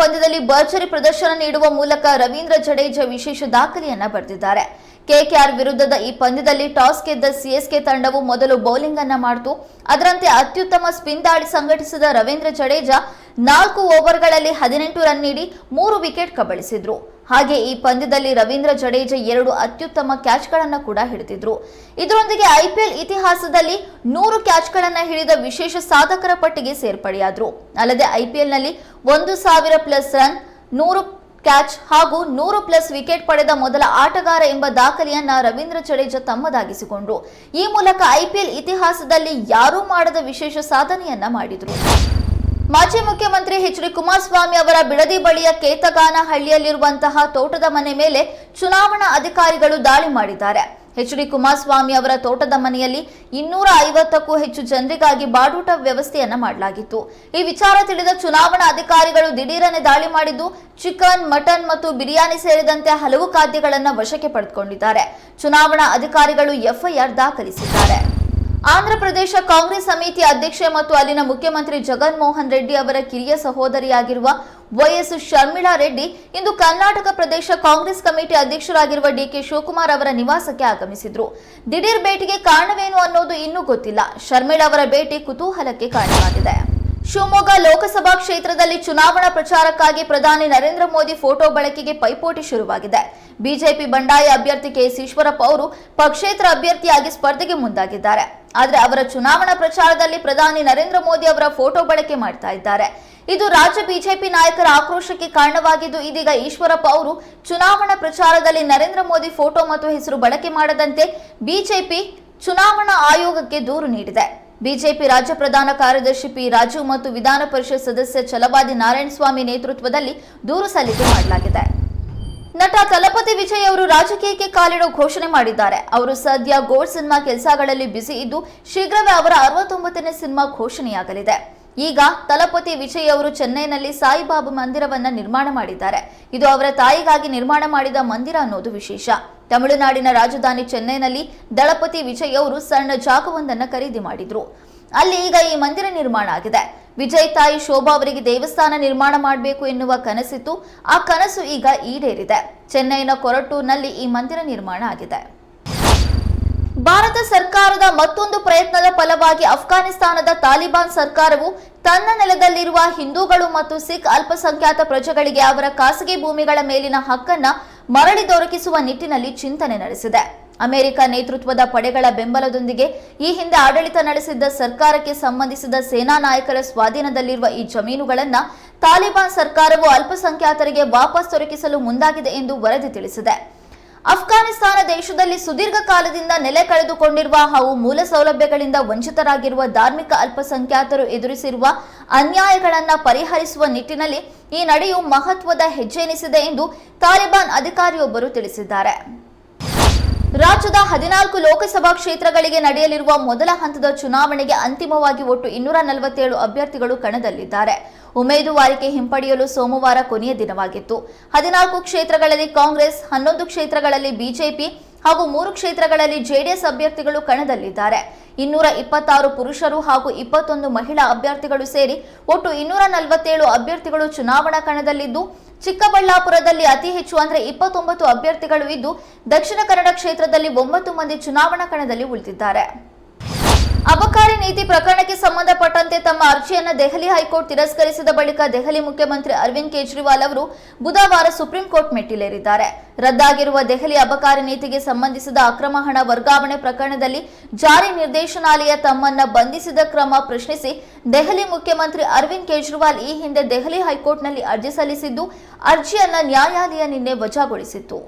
ಪಂದ್ಯದಲ್ಲಿ ಭರ್ಜರಿ ಪ್ರದರ್ಶನ ನೀಡುವ ಮೂಲಕ ರವೀಂದ್ರ ಜಡೇಜಾ ವಿಶೇಷ ದಾಖಲೆಯನ್ನ ಬರೆದಿದ್ದಾರೆ ಕೆಕೆಆರ್ ವಿರುದ್ಧದ ಈ ಪಂದ್ಯದಲ್ಲಿ ಟಾಸ್ ಗೆದ್ದ ಸಿಎಸ್ಕೆ ತಂಡವು ಮೊದಲು ಬೌಲಿಂಗ್ ಅನ್ನ ಮಾಡಿತು. ಅದರಂತೆ ಅತ್ಯುತ್ತಮ ಸ್ಪಿನ್ ದಾಳಿ ಸಂಘಟಿಸಿದ ರವೀಂದ್ರ ಜಡೇಜಾ ನಾಲ್ಕು ಓವರ್ಗಳಲ್ಲಿ ಹದಿನೆಂಟು ರನ್ ನೀಡಿ ಮೂರು ವಿಕೆಟ್ ಕಬಳಿಸಿದ್ರು. ಹಾಗೆ ಈ ಪಂದ್ಯದಲ್ಲಿ ರವೀಂದ್ರ ಜಡೇಜಾ ಎರಡು ಅತ್ಯುತ್ತಮ ಕ್ಯಾಚ್ಗಳನ್ನು ಕೂಡ ಹಿಡಿದಿದ್ರು. ಇದರೊಂದಿಗೆ ಐಪಿಎಲ್ ಇತಿಹಾಸದಲ್ಲಿ ನೂರು ಕ್ಯಾಚ್ಗಳನ್ನು ಹಿಡಿದ ವಿಶೇಷ ಸಾಧಕರ ಪಟ್ಟಿಗೆ ಸೇರ್ಪಡೆಯಾದ್ರು. ಅಲ್ಲದೆ ಐಪಿಎಲ್ನಲ್ಲಿ ಒಂದು ಸಾವಿರ ಪ್ಲಸ್ ರನ್, ನೂರು ಕ್ಯಾಚ್ ಹಾಗೂ ನೂರು ಪ್ಲಸ್ ವಿಕೆಟ್ ಪಡೆದ ಮೊದಲ ಆಟಗಾರ ಎಂಬ ದಾಖಲೆಯನ್ನ ರವೀಂದ್ರ ಜಡೇಜಾ ತಮ್ಮದಾಗಿಸಿಕೊಂಡ್ರು. ಈ ಮೂಲಕ ಐಪಿಎಲ್ ಇತಿಹಾಸದಲ್ಲಿ ಯಾರೂ ಮಾಡದ ವಿಶೇಷ ಸಾಧನೆಯನ್ನ ಮಾಡಿದ್ರು. ಮಾಜಿ ಮುಖ್ಯಮಂತ್ರಿ ಎಚ್ ಡಿ ಕುಮಾರಸ್ವಾಮಿ ಅವರ ಬಿಡದಿ ಬಳಿಯ ಕೇತಗಾನ ಹಳ್ಳಿಯಲ್ಲಿರುವಂತಹ ತೋಟದ ಮನೆ ಮೇಲೆ ಚುನಾವಣಾ ಅಧಿಕಾರಿಗಳು ದಾಳಿ ಮಾಡಿದ್ದಾರೆ. ಎಚ್ ಡಿ ಕುಮಾರಸ್ವಾಮಿ ಅವರ ತೋಟದ ಮನೆಯಲ್ಲಿ ಇನ್ನೂರ ಐವತ್ತಕ್ಕೂ ಹೆಚ್ಚು ಜನರಿಗಾಗಿ ಬಾಡೂಟ ವ್ಯವಸ್ಥೆಯನ್ನ ಮಾಡಲಾಗಿತ್ತು. ಈ ವಿಚಾರ ತಿಳಿದ ಚುನಾವಣಾ ಅಧಿಕಾರಿಗಳು ದಿಢೀರನೆ ದಾಳಿ ಮಾಡಿದ್ದು, ಚಿಕನ್, ಮಟನ್ ಮತ್ತು ಬಿರಿಯಾನಿ ಸೇರಿದಂತೆ ಹಲವು ಖಾದ್ಯಗಳನ್ನು ವಶಕ್ಕೆ ಪಡೆದುಕೊಂಡಿದ್ದಾರೆ. ಚುನಾವಣಾ ಅಧಿಕಾರಿಗಳು ಎಫ್ಐಆರ್ ದಾಖಲಿಸಿದ್ದಾರೆ. ಆಂಧ್ರಪ್ರದೇಶ ಕಾಂಗ್ರೆಸ್ ಸಮಿತಿ ಅಧ್ಯಕ್ಷೆ ಮತ್ತು ಅಲ್ಲಿನ ಮುಖ್ಯಮಂತ್ರಿ ಜಗನ್ ಮೋಹನ್ ರೆಡ್ಡಿ ಅವರ ಕಿರಿಯ ಸಹೋದರಿಯಾಗಿರುವ ವೈಎಸ್ ಶರ್ಮಿಳಾ ರೆಡ್ಡಿ ಇಂದು ಕರ್ನಾಟಕ ಪ್ರದೇಶ ಕಾಂಗ್ರೆಸ್ ಕಮಿಟಿ ಅಧ್ಯಕ್ಷರಾಗಿರುವ ಡಿಕೆ ಶಿವಕುಮಾರ್ ಅವರ ನಿವಾಸಕ್ಕೆ ಆಗಮಿಸಿದ್ರು. ದಿಢೀರ್ ಭೇಟಿಗೆ ಕಾರಣವೇನು ಅನ್ನೋದು ಇನ್ನೂ ಗೊತ್ತಿಲ್ಲ. ಶರ್ಮಿಳಾ ಅವರ ಭೇಟಿ ಕುತೂಹಲಕ್ಕೆ ಕಾರಣವಾಗಿದೆ. ಶಿವಮೊಗ್ಗ ಲೋಕಸಭಾ ಕ್ಷೇತ್ರದಲ್ಲಿ ಚುನಾವಣಾ ಪ್ರಚಾರಕ್ಕಾಗಿ ಪ್ರಧಾನಿ ನರೇಂದ್ರ ಮೋದಿ ಫೋಟೋ ಬಳಕೆಗೆ ಪೈಪೋಟಿ ಶುರುವಾಗಿದೆ. ಬಿಜೆಪಿ ಬಂಡಾಯ ಅಭ್ಯರ್ಥಿ ಕೆಎಸ್ ಈಶ್ವರಪ್ಪ ಅವರು ಪಕ್ಷೇತರ ಅಭ್ಯರ್ಥಿಯಾಗಿ ಸ್ಪರ್ಧೆಗೆ ಮುಂದಾಗಿದ್ದಾರೆ. ಆದರೆ ಅವರ ಚುನಾವಣಾ ಪ್ರಚಾರದಲ್ಲಿ ಪ್ರಧಾನಿ ನರೇಂದ್ರ ಮೋದಿ ಅವರ ಫೋಟೋ ಬಳಕೆ ಮಾಡ್ತಾ ಇದ್ದಾರೆ. ಇದು ರಾಜ್ಯ ಬಿಜೆಪಿ ನಾಯಕರ ಆಕ್ರೋಶಕ್ಕೆ ಕಾರಣವಾಗಿದ್ದು, ಇದೀಗ ಈಶ್ವರಪ್ಪ ಅವರು ಚುನಾವಣಾ ಪ್ರಚಾರದಲ್ಲಿ ನರೇಂದ್ರ ಮೋದಿ ಫೋಟೋ ಮತ್ತು ಹೆಸರು ಬಳಕೆ ಮಾಡದಂತೆ ಬಿಜೆಪಿ ಚುನಾವಣಾ ಆಯೋಗಕ್ಕೆ ದೂರು ನೀಡಿದೆ. ಬಿಜೆಪಿ ರಾಜ್ಯ ಪ್ರಧಾನ ಕಾರ್ಯದರ್ಶಿ ಪಿ ರಾಜು ಮತ್ತು ವಿಧಾನ ಪರಿಷತ್ ಸದಸ್ಯ ಛಲವಾದಿ ನಾರಾಯಣಸ್ವಾಮಿ ನೇತೃತ್ವದಲ್ಲಿ ದೂರು ಸಲ್ಲಿಕೆ ಮಾಡಲಾಗಿದೆ. ನಟ ತಲಪತಿ ವಿಜಯ್ ಅವರು ರಾಜಕೀಯಕ್ಕೆ ಕಾಲಿಡೋ ಘೋಷಣೆ ಮಾಡಿದ್ದಾರೆ. ಅವರು ಸದ್ಯ ಗೋಲ್ಡ್ ಸಿನಿಮಾ ಕೆಲಸಗಳಲ್ಲಿ ಬ್ಯುಸಿ ಇದ್ದು ಶೀಘ್ರವೇ ಅವರ ಅರವತ್ತೊಂಬತ್ತನೇ ಸಿನಿಮಾ ಘೋಷಣೆಯಾಗಲಿದೆ. ಈಗ ತಲಪತಿ ವಿಜಯ್ ಅವರು ಚೆನ್ನೈನಲ್ಲಿ ಸಾಯಿಬಾಬಾ ಮಂದಿರವನ್ನ ನಿರ್ಮಾಣ ಮಾಡಿದ್ದಾರೆ. ಇದು ಅವರ ತಾಯಿಗಾಗಿ ನಿರ್ಮಾಣ ಮಾಡಿದ ಮಂದಿರ ಅನ್ನೋದು ವಿಶೇಷ. ತಮಿಳುನಾಡಿನ ರಾಜಧಾನಿ ಚೆನ್ನೈನಲ್ಲಿ ದಳಪತಿ ವಿಜಯ್ ಅವರು ಸಣ್ಣ ಜಾಗವೊಂದನ್ನು ಖರೀದಿ ಮಾಡಿದ್ರು. ಅಲ್ಲಿ ಈಗ ಈ ಮಂದಿರ ನಿರ್ಮಾಣ ಆಗಿದೆ. ವಿಜಯ್ ತಾಯಿ ಶೋಭಾ ಅವರಿಗೆ ದೇವಸ್ಥಾನ ನಿರ್ಮಾಣ ಮಾಡಬೇಕು ಎನ್ನುವ ಕನಸಿತ್ತು. ಆ ಕನಸು ಈಗ ಈಡೇರಿದೆ. ಚೆನ್ನೈನ ಕೊರಟೂರ್ನಲ್ಲಿ ಈ ಮಂದಿರ ನಿರ್ಮಾಣ ಆಗಿದೆ. ಭಾರತ ಸರ್ಕಾರದ ಮತ್ತೊಂದು ಪ್ರಯತ್ನದ ಫಲವಾಗಿ ಅಫ್ಘಾನಿಸ್ತಾನದ ತಾಲಿಬಾನ್ ಸರ್ಕಾರವು ತನ್ನ ನೆಲದಲ್ಲಿರುವ ಹಿಂದೂಗಳು ಮತ್ತು ಸಿಖ್ ಅಲ್ಪಸಂಖ್ಯಾತ ಪ್ರಜೆಗಳಿಗೆ ಅವರ ಖಾಸಗಿ ಭೂಮಿಗಳ ಮೇಲಿನ ಹಕ್ಕನ್ನ ಮರಳಿ ದೊರಕಿಸುವ ನಿಟ್ಟಿನಲ್ಲಿ ಚಿಂತನೆ ನಡೆಸಿದೆ. ಅಮೆರಿಕ ನೇತೃತ್ವದ ಪಡೆಗಳ ಬೆಂಬಲದೊಂದಿಗೆ ಈ ಹಿಂದೆ ಆಡಳಿತ ನಡೆಸಿದ್ದ ಸರ್ಕಾರಕ್ಕೆ ಸಂಬಂಧಿಸಿದ ಸೇನಾ ನಾಯಕರ ಸ್ವಾಧೀನದಲ್ಲಿರುವ ಈ ಜಮೀನುಗಳನ್ನ ತಾಲಿಬಾನ್ ಸರ್ಕಾರವು ಅಲ್ಪಸಂಖ್ಯಾತರಿಗೆ ವಾಪಸ್ ದೊರಕಿಸಲು ಮುಂದಾಗಿದೆ ಎಂದು ವರದಿ ತಿಳಿಸಿದೆ. ಅಫ್ಘಾನಿಸ್ತಾನ ದೇಶದಲ್ಲಿ ಸುದೀರ್ಘ ಕಾಲದಿಂದ ನೆಲೆ ಕಳೆದುಕೊಂಡಿರುವ ಹಾಗೂ ಮೂಲ ಸೌಲಭ್ಯಗಳಿಂದ ವಂಚಿತರಾಗಿರುವ ಧಾರ್ಮಿಕ ಅಲ್ಪಸಂಖ್ಯಾತರು ಎದುರಿಸಿರುವ ಅನ್ಯಾಯಗಳನ್ನು ಪರಿಹರಿಸುವ ನಿಟ್ಟಿನಲ್ಲಿ ಈ ನಡೆಯು ಮಹತ್ವದ ಹೆಜ್ಜೆ ಎನಿಸಿದೆ ಎಂದು ತಾಲಿಬಾನ್ ಅಧಿಕಾರಿಯೊಬ್ಬರು ತಿಳಿಸಿದ್ದಾರೆ. ರಾಜ್ಯದ ಹದಿನಾಲ್ಕು ಲೋಕಸಭಾ ಕ್ಷೇತ್ರಗಳಿಗೆ ನಡೆಯಲಿರುವ ಮೊದಲ ಹಂತದ ಚುನಾವಣೆಗೆ ಅಂತಿಮವಾಗಿ ಒಟ್ಟು ಇನ್ನೂರ ನಲವತ್ತೇಳು ಅಭ್ಯರ್ಥಿಗಳು ಕಣದಲ್ಲಿದ್ದಾರೆ. ಉಮೇದುವಾರಿಕೆ ಹಿಂಪಡೆಯಲು ಸೋಮವಾರ ಕೊನೆಯ ದಿನವಾಗಿತ್ತು. ಹದಿನಾಲ್ಕು ಕ್ಷೇತ್ರಗಳಲ್ಲಿ ಕಾಂಗ್ರೆಸ್, ಹನ್ನೊಂದು ಕ್ಷೇತ್ರಗಳಲ್ಲಿ ಬಿಜೆಪಿ ಹಾಗೂ ಮೂರು ಕ್ಷೇತ್ರಗಳಲ್ಲಿ ಜೆಡಿಎಸ್ ಅಭ್ಯರ್ಥಿಗಳು ಕಣದಲ್ಲಿದ್ದಾರೆ. ಇನ್ನೂರ ಇಪ್ಪತ್ತಾರು ಪುರುಷರು ಹಾಗೂ ಇಪ್ಪತ್ತೊಂದು ಮಹಿಳಾ ಅಭ್ಯರ್ಥಿಗಳು ಸೇರಿ ಒಟ್ಟು ಇನ್ನೂರ ನಲವತ್ತೇಳು ಅಭ್ಯರ್ಥಿಗಳು ಚುನಾವಣಾ ಕಣದಲ್ಲಿದ್ದು ಚಿಕ್ಕಬಳ್ಳಾಪುರದಲ್ಲಿ ಅತಿ ಹೆಚ್ಚು ಅಂದ್ರೆ ಇಪ್ಪತ್ತೊಂಬತ್ತು ಅಭ್ಯರ್ಥಿಗಳು ಇದ್ದು ದಕ್ಷಿಣ ಕನ್ನಡ ಕ್ಷೇತ್ರದಲ್ಲಿ ಒಂಬತ್ತು ಮಂದಿ ಚುನಾವಣಾ ಕಣದಲ್ಲಿ ಉಳಿದಿದ್ದಾರೆ. ಅಬಕಾರಿ ನೀತಿ ಪ್ರಕರಣಕ್ಕೆ ಸಂಬಂಧಪಟ್ಟಂತೆ ತಮ್ಮ ಅರ್ಜಿಯನ್ನು ದೆಹಲಿ ಹೈಕೋರ್ಟ್ ತಿರಸ್ಕರಿಸಿದ ಬಳಿಕ ದೆಹಲಿ ಮುಖ್ಯಮಂತ್ರಿ ಅರವಿಂದ್ ಕೇಜ್ರಿವಾಲ್ ಅವರು ಬುಧವಾರ ಸುಪ್ರೀಂ ಕೋರ್ಟ್ ಮೆಟ್ಟಿಲೇರಿದ್ದಾರೆ. ರದ್ದಾಗಿರುವ ದೆಹಲಿ ಅಬಕಾರಿ ನೀತಿಗೆ ಸಂಬಂಧಿಸಿದ ಅಕ್ರಮ ಹಣ ವರ್ಗಾವಣೆ ಪ್ರಕರಣದಲ್ಲಿ ಜಾರಿ ನಿರ್ದೇಶನಾಲಯ ತಮ್ಮನ್ನ ಬಂಧಿಸಿದ ಕ್ರಮ ಪ್ರಶ್ನಿಸಿ ದೆಹಲಿ ಮುಖ್ಯಮಂತ್ರಿ ಅರವಿಂದ್ ಕೇಜ್ರಿವಾಲ್ ಈ ಹಿಂದೆ ದೆಹಲಿ ಹೈಕೋರ್ಟ್ನಲ್ಲಿ ಅರ್ಜಿ ಸಲ್ಲಿಸಿದ್ದು, ಅರ್ಜಿಯನ್ನು ನ್ಯಾಯಾಲಯ ನಿನ್ನೆ ವಜಾಗೊಳಿಸಿತ್ತು.